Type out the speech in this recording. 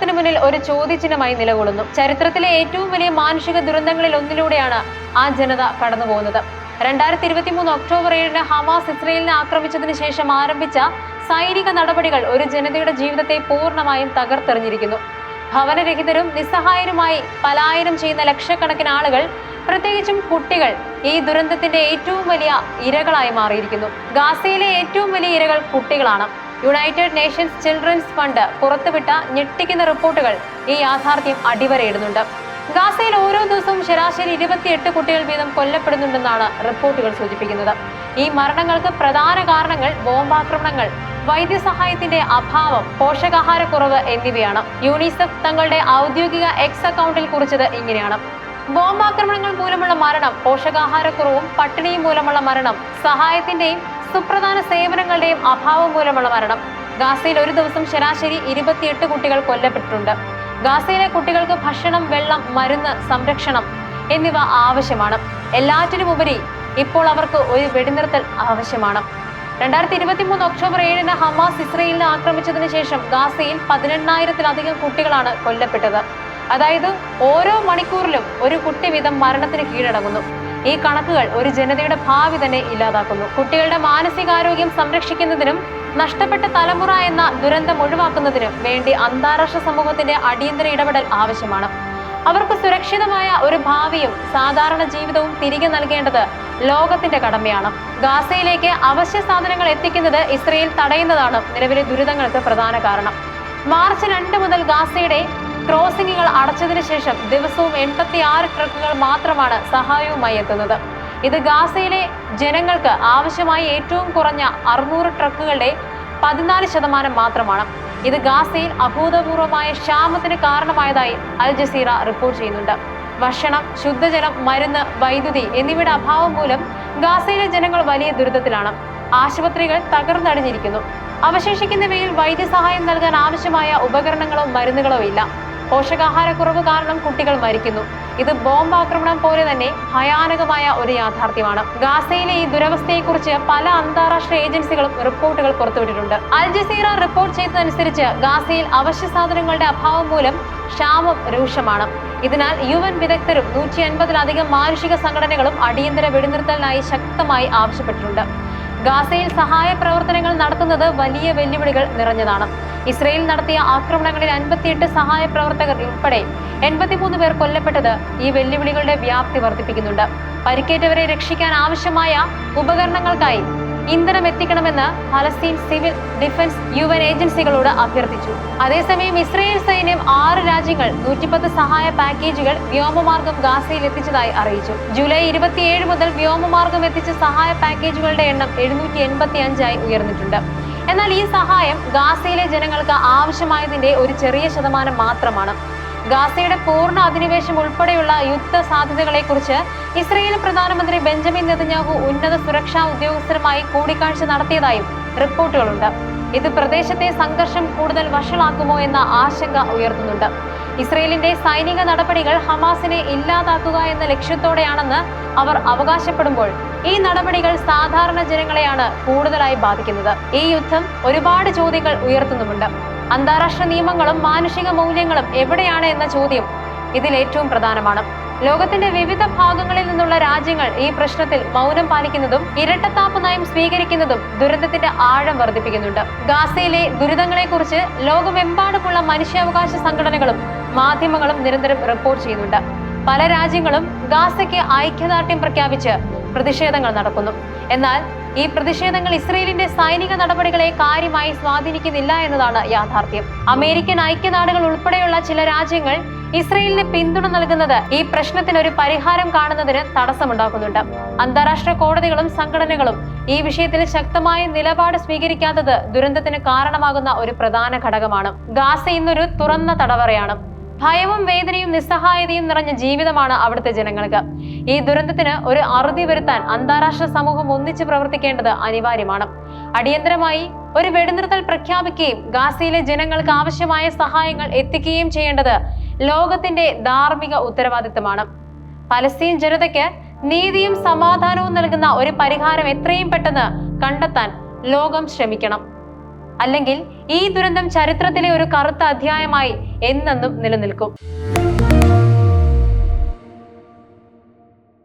ലോകത്തിന് മുന്നിൽ ഒരു ചോദ്യചിഹ്നമായി നിലകൊള്ളുന്നു. ചരിത്രത്തിലെ ഏറ്റവും വലിയ മാനുഷിക ദുരന്തങ്ങളിൽ ഒന്നിലൂടെയാണ് ആ ജനത കടന്നു പോകുന്നത്. രണ്ടായിരത്തി ഇരുപത്തി മൂന്ന് ഒക്ടോബർ ഏഴിന് ഹമാസ് ഇസ്രയേലിനെ ആക്രമിച്ചതിന് ശേഷം ആരംഭിച്ച സൈനിക നടപടികൾ ഒരു ജനതയുടെ ജീവിതത്തെ പൂർണമായും തകർത്തെറിഞ്ഞിരിക്കുന്നു. ഭവനരഹിതരും നിസ്സഹായരുമായി പലായനം ചെയ്യുന്ന ലക്ഷക്കണക്കിന് ആളുകൾ പ്രത്യേകിച്ചും കുട്ടികൾ ഈ ദുരന്തത്തിന്റെ ഏറ്റവും വലിയ ഇരകളായി മാറിയിരിക്കുന്നു. ഗാസയിലെ ഏറ്റവും വലിയ ഇരകൾ കുട്ടികളാണ്. യുണൈറ്റഡ് നേഷൻസ് ചിൽഡ്രൻസ് ഫണ്ട് പുറത്തുവിട്ട ഞെട്ടിക്കുന്ന റിപ്പോർട്ടുകൾ ഈ യാഥാർത്ഥ്യം അടിവരയിടുന്നുണ്ട്. ഗാസയിൽ ഓരോ ദിവസവും ശരാശരി ഇരുപത്തിയെട്ട് കുട്ടികൾ വീതം കൊല്ലപ്പെടുന്നുണ്ടെന്നാണ് റിപ്പോർട്ടുകൾ സൂചിപ്പിക്കുന്നത്. ഈ മരണങ്ങൾക്ക് പ്രധാന കാരണങ്ങൾ ബോംബാക്രമണങ്ങൾ വൈദ്യസഹായത്തിന്റെ അഭാവം പോഷകാഹാരക്കുറവ് എന്നിവയാണ്. യൂണിസെഫ് തങ്ങളുടെ ഔദ്യോഗിക എക്സ് അക്കൗണ്ടിൽ കുറിച്ചത് ഇങ്ങനെയാണ്. ബോംബാക്രമണങ്ങൾ മൂലമുള്ള മരണം പോഷകാഹാരക്കുറവും പട്ടിണിയും മൂലമുള്ള മരണം സഹായത്തിന്റെയും സുപ്രധാന സേവനങ്ങളുടെയും അഭാവം മൂലമുള്ള മരണം. ഗാസയിൽ ഒരു ദിവസം ശരാശരി ഇരുപത്തിയെട്ട് കുട്ടികൾ കൊല്ലപ്പെട്ടിട്ടുണ്ട്. ഗാസയിലെ കുട്ടികൾക്ക് ഭക്ഷണം വെള്ളം മരുന്ന് സംരക്ഷണം എന്നിവ ആവശ്യമാണ്. എല്ലാറ്റിനുമുപരി ഇപ്പോൾ അവർക്ക് ഒരു വെടിനിർത്തൽ ആവശ്യമാണ്. രണ്ടായിരത്തി ഇരുപത്തി മൂന്ന് ഒക്ടോബർ ഏഴിന് ഹമാസ് ഇസ്രയേലിനെ ആക്രമിച്ചതിന് ശേഷം ഗാസയിൽ പതിനെണ്ണായിരത്തിലധികം കുട്ടികളാണ് കൊല്ലപ്പെട്ടത്. അതായത് ഓരോ മണിക്കൂറിലും ഒരു കുട്ടി വീതം മരണത്തിന് കീഴടങ്ങുന്നു. ഈ കണക്കുകൾ ഒരു ജനതയുടെ ഭാവി തന്നെ ഇല്ലാതാക്കുന്നു. കുട്ടികളുടെ മാനസികാരോഗ്യം സംരക്ഷിക്കുന്നതിനും നഷ്ടപ്പെട്ട തലമുറ എന്ന ദുരന്തം ഒഴിവാക്കുന്നതിനും വേണ്ടി അന്താരാഷ്ട്ര സമൂഹത്തിന്റെ അടിയന്തര ഇടപെടൽ ആവശ്യമാണ്. അവർക്ക് സുരക്ഷിതമായ ഒരു ഭാവിയും സാധാരണ ജീവിതവും തിരികെ നൽകേണ്ടത് ലോകത്തിന്റെ കടമയാണ്. ഗാസയിലേക്ക് അവശ്യ സാധനങ്ങൾ എത്തിക്കുന്നത് ഇസ്രയേൽ തടയുന്നതാണ് നിലവിലെ ദുരിതങ്ങൾക്ക് പ്രധാന കാരണം. മാർച്ച് രണ്ട് മുതൽ ഗാസയുടെ ക്രോസിംഗുകൾ അടച്ചതിന് ശേഷം ദിവസവും എൺപത്തി ആറ് ട്രക്കുകൾ മാത്രമാണ് സഹായവുമായി എത്തുന്നത്. ഇത് ഗാസയിലെ ജനങ്ങൾക്ക് ആവശ്യമായ ഏറ്റവും കുറഞ്ഞ അറുന്നൂറ് ട്രക്കുകളുടെ പതിനാല് ശതമാനം മാത്രമാണ്. ഇത് ഗാസയിൽ അഭൂതപൂർവമായ ക്ഷാമത്തിന് കാരണമായതായി അൽ ജസീറ റിപ്പോർട്ട് ചെയ്യുന്നുണ്ട്. ഭക്ഷണം ശുദ്ധജലം മരുന്ന് വൈദ്യുതി എന്നിവയുടെ അഭാവം മൂലം ഗാസയിലെ ജനങ്ങൾ വലിയ ദുരിതത്തിലാണ്. ആശുപത്രികൾ തകർന്നടിഞ്ഞിരിക്കുന്നു. അവശേഷിക്കുന്നവയിൽ വൈദ്യസഹായം നൽകാൻ ആവശ്യമായ ഉപകരണങ്ങളോ മരുന്നുകളോ ഇല്ല. പോഷകാഹാരക്കുറവ് കാരണം കുട്ടികൾ മരിക്കുന്നു. ഇത് ബോംബ് ആക്രമണം പോലെ തന്നെ ഭയാനകമായ ഒരു യാഥാർത്ഥ്യമാണ്. ഗാസയിലെ ഈ ദുരവസ്ഥയെക്കുറിച്ച് പല അന്താരാഷ്ട്ര ഏജൻസികളും റിപ്പോർട്ടുകൾ പുറത്തുവിട്ടിട്ടുണ്ട്. അൽ ജസീറ റിപ്പോർട്ട് ചെയ്തതനുസരിച്ച് ഗാസയിൽ അവശ്യ സാധനങ്ങളുടെ അഭാവം മൂലം ക്ഷാമം രൂക്ഷമാണ്. ഇതിനാൽ യു എൻ വിദഗ്ധരും നൂറ്റി അൻപതിലധികം മാനുഷിക സംഘടനകളും അടിയന്തര വെടിനിർത്തലിനായി ശക്തമായി ആവശ്യപ്പെട്ടിട്ടുണ്ട്. ഗാസയിൽ സഹായ പ്രവർത്തനങ്ങൾ നടത്തുന്നത് വലിയ വെല്ലുവിളികൾ നിറഞ്ഞതാണ്. ഇസ്രയേൽ നടത്തിയ ആക്രമണങ്ങളിൽ അൻപത്തിയെട്ട് സഹായ പ്രവർത്തകർ ഉൾപ്പെടെ എൺപത്തിമൂന്ന് പേർ കൊല്ലപ്പെട്ടത് ഈ വെല്ലുവിളികളുടെ വ്യാപ്തി വർദ്ധിപ്പിക്കുന്നുണ്ട്. പരിക്കേറ്റവരെ രക്ഷിക്കാൻ ആവശ്യമായ ഉപകരണങ്ങൾക്കായി ഇന്ധനം എത്തിക്കണമെന്ന് ഫലസ്തീൻ സിവിൽ ഡിഫൻസ് യു എൻ ഏജൻസികളോട് അഭ്യർത്ഥിച്ചു. അതേസമയം ഇസ്രയേൽ സൈന്യം ആറ് രാജ്യങ്ങൾ നൂറ്റിപ്പത്ത് സഹായ പാക്കേജുകൾ വ്യോമമാർഗം ഗാസയിൽ എത്തിച്ചതായി അറിയിച്ചു. ജൂലൈ ഇരുപത്തിയേഴ് മുതൽ വ്യോമമാർഗം എത്തിച്ച സഹായ പാക്കേജുകളുടെ എണ്ണം എഴുന്നൂറ്റി എൺപത്തി അഞ്ചായി ഉയർന്നിട്ടുണ്ട്. എന്നാൽ ഈ സഹായം ഗാസയിലെ ജനങ്ങൾക്ക് ആവശ്യമായതിന്റെ ഒരു ചെറിയ ശതമാനം മാത്രമാണ്. ഗാസയുടെ പൂർണ അധിനിവേശം ഉൾപ്പെടെയുള്ള യുദ്ധ സാധ്യതകളെക്കുറിച്ച് ഇസ്രയേൽ പ്രധാനമന്ത്രി ബെഞ്ചമിൻ നെതന്യാഹു ഉന്നത സുരക്ഷാ ഉദ്യോഗസ്ഥരുമായി കൂടിക്കാഴ്ച നടത്തിയതായും റിപ്പോർട്ടുകളുണ്ട്. ഇത് പ്രദേശത്തെ സംഘർഷം കൂടുതൽ വഷളാക്കുമോ എന്ന ആശങ്ക ഉയർത്തുന്നുണ്ട്. ഇസ്രയേലിന്റെ സൈനിക നടപടികൾ ഹമാസിനെ ഇല്ലാതാക്കുക എന്ന ലക്ഷ്യത്തോടെയാണെന്ന് അവർ അവകാശപ്പെടുമ്പോൾ ഈ നടപടികൾ സാധാരണ ജനങ്ങളെയാണ് കൂടുതലായി ബാധിക്കുന്നത്. ഈ യുദ്ധം ഒരുപാട് ചോദ്യങ്ങൾ ഉയർത്തുന്നുമുണ്ട്. അന്താരാഷ്ട്ര നിയമങ്ങളും മാനുഷിക മൂല്യങ്ങളും എവിടെയാണ് എന്ന ചോദ്യം ഇതിൽ ഏറ്റവും പ്രധാനമാണ്. ലോകത്തിന്റെ വിവിധ ഭാഗങ്ങളിൽ നിന്നുള്ള രാജ്യങ്ങൾ ഈ പ്രശ്നത്തിൽ മൗനം പാലിക്കുന്നതും ഇരട്ടത്താപ്പ് നയം സ്വീകരിക്കുന്നതും ദുരന്തത്തിന്റെ ആഴം വർദ്ധിപ്പിക്കുന്നുണ്ട്. ഗാസയിലെ ദുരിതങ്ങളെക്കുറിച്ച് ലോകമെമ്പാടുമുള്ള മനുഷ്യാവകാശ സംഘടനകളും മാധ്യമങ്ങളും നിരന്തരം റിപ്പോർട്ട് ചെയ്യുന്നുണ്ട്. പല രാജ്യങ്ങളും ഗാസയ്ക്ക് ഐക്യദാർഢ്യം പ്രഖ്യാപിച്ച് പ്രതിഷേധങ്ങൾ നടക്കുന്നു. എന്നാൽ ഈ പ്രതിഷേധങ്ങൾ ഇസ്രയേലിന്റെ സൈനിക നടപടികളെ കാര്യമായി സ്വാധീനിക്കുന്നില്ല എന്നതാണ് യാഥാർത്ഥ്യം. അമേരിക്കൻ ഐക്യനാടുകൾ ഉൾപ്പെടെയുള്ള ചില രാജ്യങ്ങൾ ഇസ്രയേലിന് പിന്തുണ നൽകുന്നത് ഈ പ്രശ്നത്തിന് ഒരു പരിഹാരം കാണുന്നതിന് തടസ്സമുണ്ടാക്കുന്നുണ്ട്. അന്താരാഷ്ട്ര കോടതികളും സംഘടനകളും ഈ വിഷയത്തിൽ ശക്തമായ നിലപാട് സ്വീകരിക്കാത്തത് ദുരന്തത്തിന് കാരണമാകുന്ന ഒരു പ്രധാന ഘടകമാണ്. ഗാസ ഇന്നൊരു തുറന്ന തടവറയാണ്. ഭയവും വേദനയും നിസ്സഹായതയും നിറഞ്ഞ ജീവിതമാണ് അവിടുത്തെ ജനങ്ങൾക്ക്. ഈ ദുരന്തത്തിന് ഒരു അറുതി വരുത്താൻ അന്താരാഷ്ട്ര സമൂഹം ഒന്നിച്ച് പ്രവർത്തിക്കേണ്ടത് അനിവാര്യമാണ്. അടിയന്തരമായി ഒരു വെടിനിർത്തൽ പ്രഖ്യാപിക്കുകയും ഗാസയിലെ ജനങ്ങൾക്ക് ആവശ്യമായ സഹായങ്ങൾ എത്തിക്കുകയും ചെയ്യേണ്ടത് ലോകത്തിന്റെ ധാർമ്മിക ഉത്തരവാദിത്തമാണ്. പലസ്തീൻ ജനതയ്ക്ക് നീതിയും സമാധാനവും നൽകുന്ന ഒരു പരിഹാരം എത്രയും പെട്ടെന്ന് കണ്ടെത്താൻ ലോകം ശ്രമിക്കണം. അല്ലെങ്കിൽ ഈ ദുരന്തം ചരിത്രത്തിലെ ഒരു കറുത്ത അധ്യായമായി എന്നെന്നും നിലനിൽക്കും.